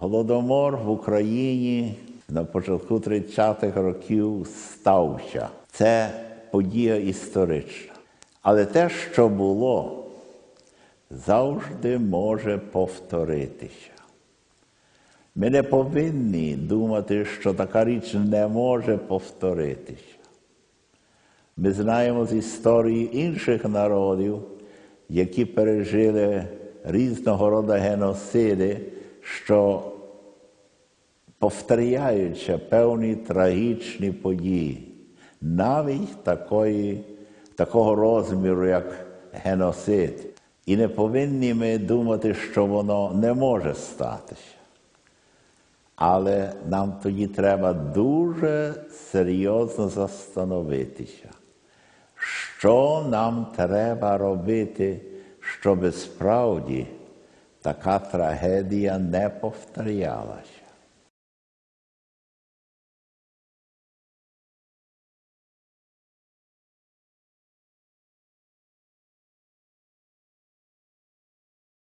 Голодомор в Україні на початку 30-х років стався. Це подія історична. Але те, що було, завжди може повторитися. Ми не повинні думати, що така річ не може повторитися. Ми знаємо з історії інших народів, які пережили різного роду геноциди, що повторяються певні трагічні події, навіть такої, такого розміру, як геноцид. І не повинні ми думати, що воно не може статися. Але нам тоді треба дуже серйозно застановитися, що нам треба робити, щоб справді така трагедія не повторялася.